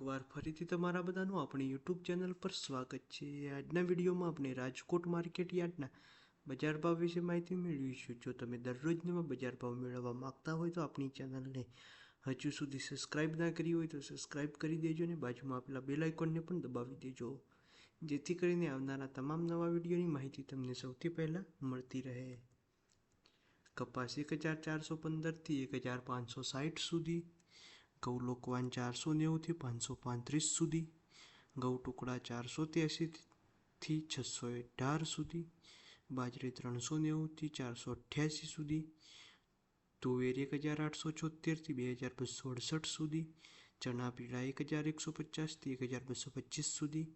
એકવાર ફરીથી તમારા બધાનું આપણી યુટ્યુબ ચેનલ પર સ્વાગત છે. આજના વિડીયોમાં આપણે રાજકોટ માર્કેટ યાર્ડના બજાર ભાવ વિશે માહિતી મેળવીશું. જો તમે દરરોજ નવા બજાર ભાવ મેળવવા માગતા હોય તો આપણી ચેનલને હજુ સુધી સબસ્ક્રાઇબ ના કરી હોય તો સબસ્ક્રાઇબ કરી દેજો અને બાજુમાં આપેલા બેલ આઇકોનને પણ દબાવી દેજો. જેથી કરીને આવનારા તમામ નવા વિડીયોની માહિતી તમને સૌથી પહેલાં મળતી રહે. કપાસ એક હજાર ચારસો પંદરથી એક હજાર પાંચસો સાઠ સુધી ઘઉં લોકવાન ચારસો નેવુંથી પાંચસો પાંત્રીસ સુધી ઘઉં ટુકડા ચારસો ત્યાસીથી છસો અઢાર સુધી, બાજરી ત્રણસો નેવુંથી ચારસો અઠ્યાસી સુધી, તુવેર એક હજાર આઠસો છોતેરથી બે હજાર બસો અડસઠ સુધી, ચણા પીળા એક હજાર એકસો પચાસથી એક હજાર બસો પચીસ સુધી,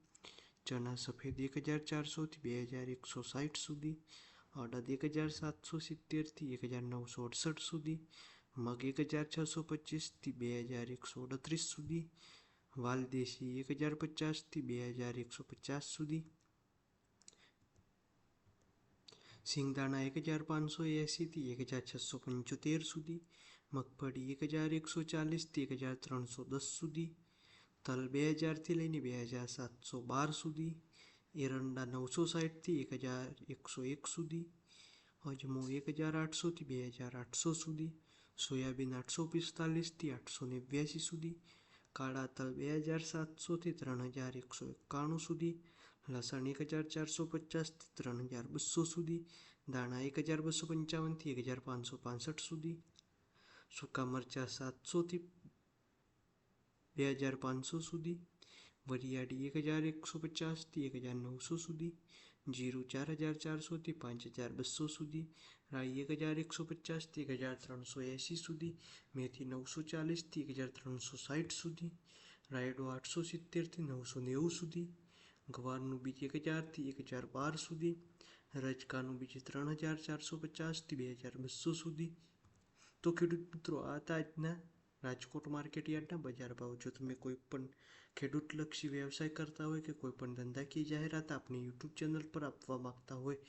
ચણા સફેદ એક હજાર ચારસોથી બે હજાર એકસો સાઠ સુધી, અડદ એક હજાર સાતસો સિત્તેરથી એક હજાર નવસો અડસઠ સુધી મગ એક હજાર છસો પચીસથી બે હજાર એકસો અડત્રીસ સુધી, વાલદેશી એક હજાર પચાસથી બે હજાર એકસો પચાસ સુધી, સિંગદાણા એક હજાર પાંચસો એંસીથી એક હજાર છસો પંચોતેર સુધી, મગફળી એક હજાર એકસો ચાલીસથી એક હજાર ત્રણસો દસ સુધી, તલ બે હજારથી લઈને બે હજાર સાતસો બાર સુધી, એરંડા નવસો સાઠથી એક હજાર એકસો એક સુધી, અજમો એક હજાર આઠસોથી બે હજાર આઠસો સુધી સોયાબીન આઠસો પિસ્તાલીસથી આઠસો નેવ્યાસી સુધી, કાળા તલ બે હજાર સાતસોથી ત્રણ હજાર એકસો એકાણું સુધી, લસણ એક હજાર ચારસો પચાસથી ત્રણ હજાર બસો સુધી, દાણા એક હજાર બસો પંચાવનથી એક હજાર પાંચસો પાસઠ સુધી, સૂકા મરચાં સાતસોથી બે હજાર પાંચસો સુધી, વરિયાળી એક હજાર એકસો પચાસથી એક હજાર નવસો સુધી જીરું ચાર હજાર ચારસોથી પાંચ હજાર બસો સુધી, રાઈ એક હજાર એકસો પચાસથી એક હજાર ત્રણસો એંસી સુધી, મેથી નવસો ચાલીસથી એક હજાર ત્રણસો સાઠ સુધી, રાયડો આઠસો સિત્તેરથી નવસો નેવું સુધી, ગવારનું બીજ એક હજારથી એક હજાર બાર સુધી, રજકાનું બીજ ત્રણ હજાર ચારસો પચાસથી બે હજાર બસો સુધી. તો ખેડૂત મિત્રો, આ હતા આજના રાજકોટ માર્કેટ યાર્ડના બજાર ભાવ. જો તમે કોઈ પણ ખેડૂતલક્ષી વ્યવસાય કરતા હોય કે કોઈ પણ ધંધાકીય જાહેરાત આપની યુટ્યુબ ચેનલ પર આપવા માંગતા હોય,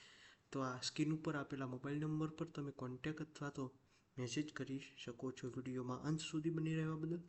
તો આ સ્ક્રીન ઉપર આપેલા મોબાઈલ નંબર પર તમે કોન્ટેક અથવા તો મેસેજ કરી શકો છો. વિડીયોમાં અંત સુધી બની રહેવા બદલ